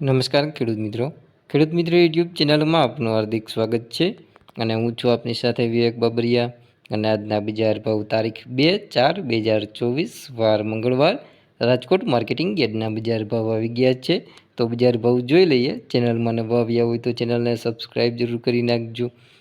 નમસ્કાર ખેડૂત મિત્રો. ખેડૂત મિત્રો યુટ્યુબ ચેનલમાં આપનું હાર્દિક સ્વાગત છે અને હું છું આપની સાથે વિવેક બાબરિયા અને આજના બજાર ભાવ તારીખ બે ચાર બે હજાર ચોવીસ વાર મંગળવાર રાજકોટ માર્કેટિંગ યાર્ડના બજાર ભાવ આવી ગયા છે. તો બજાર ભાવ જોઈ લઈએ. ચેનલમાં નવા આવ્યા હોય તો ચેનલને સબસ્ક્રાઈબ જરૂર કરી નાખજો.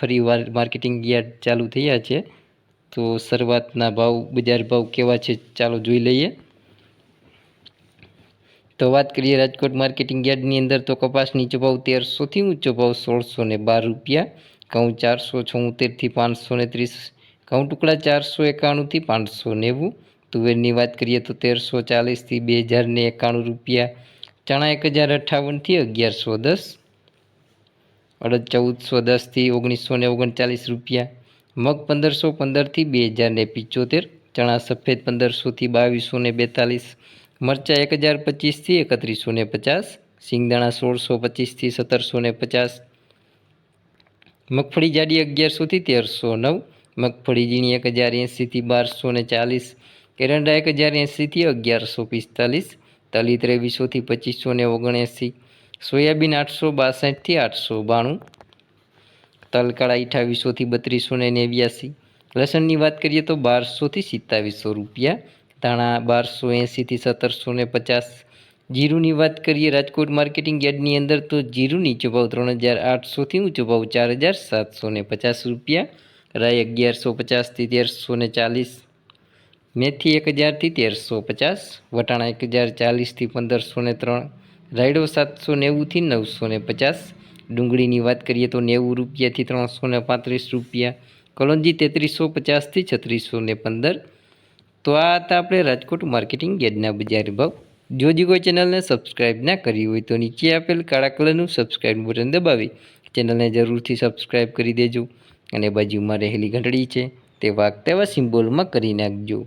ફરીવાર માર્કેટિંગ યાર્ડ ચાલુ થયા છે. તો શરૂઆતના ભાવ, બજાર ભાવ કેવા છે ચાલો જોઈ લઈએ. તો વાત કરીએ રાજકોટ માર્કેટિંગ યાર્ડની અંદર તો કપાસ નીચો ભાવ તેરસોથી ઊંચો ભાવ સોળસો ને બાર રૂપિયા, ઘઉં ચારસો છોતેરથી પાંચસો ને ત્રીસ, ઘઉં ટુકડા ચારસો એકાણુંથી પાંચસો નેવું તુવેરની વાત કરીએ તો તેરસો ચાલીસથી બે હજાર ને એકાણું રૂપિયા, ચણા એક હજાર અઠ્ઠાવનથી અગિયારસો દસ અડદ ચૌદસો દસથી ઓગણીસો ને ઓગણચાલીસ રૂપિયા. મગ પંદરસો પંદરથી બે હજાર ને પિચોતેર, ચણા સફેદ પંદરસોથી બાવીસો ને બેતાલીસ, મરચાં એક હજાર પચીસથી એકત્રીસો ને પચાસ, સિંગદાણા સોળસો પચીસથી સત્તરસો ને પચાસ, મગફળી જાડી અગિયારસોથી તેરસો નવ, મગફળી ઝીણી એક હજાર એંસીથી બારસો ને ચાલીસ, એરંડા એક હજાર એંસીથી અગિયારસો પિસ્તાલીસ, તલી ત્રેવીસોથી પચીસો ને ઓગણએંસી સોયાબીન આઠસો, બાસઠથી આઠસો બાણું તલકાળા અઠાવીસોથી બત્રીસો ને નેવ્યાસી. લસણની વાત કરીએ તો બારસોથી સિત્તાવીસો રૂપિયા. ધાણા બારસો એંસીથી સત્તરસો ને પચાસ. જીરુની વાત કરીએ રાજકોટ માર્કેટિંગ યાર્ડની અંદર તો જીરું નીચો ભાવ ત્રણ હજાર આઠસોથી ઊંચો ભાવ ચાર હજાર સાતસો ને પચાસ રૂપિયા. રાય અગિયારસો પચાસથી તેરસો ને ચાલીસ. મેથી એક હજારથી તેરસો પચાસ. વટાણા એક હજાર ચાલીસથી પંદરસો ને ત્રણ. રાયડો સાતસો નેવુંથી નવસો ને પચાસ. ડુંગળીની વાત કરીએ તો નેવું રૂપિયાથી ત્રણસો ને પાંત્રીસ રૂપિયા. કલોંજી તેત્રીસો પચાસથી છત્રીસો ને પંદર. તો આ હતા આપણે રાજકોટ માર્કેટિંગ યાર્ડના બજાર ભાવ. જો હજી કોઈ ચેનલને સબસ્ક્રાઇબ ના કરી હોય તો નીચે આપેલ કાળા કલરનું સબસ્ક્રાઇબ બટન દબાવી. ચેનલને જરૂરથી સબસ્ક્રાઇબ કરી દેજો. અને બાજુમાં રહેલી ઘંટડી છે તે વાગતા એવા સિમ્બોલમાં કરી નાખજો.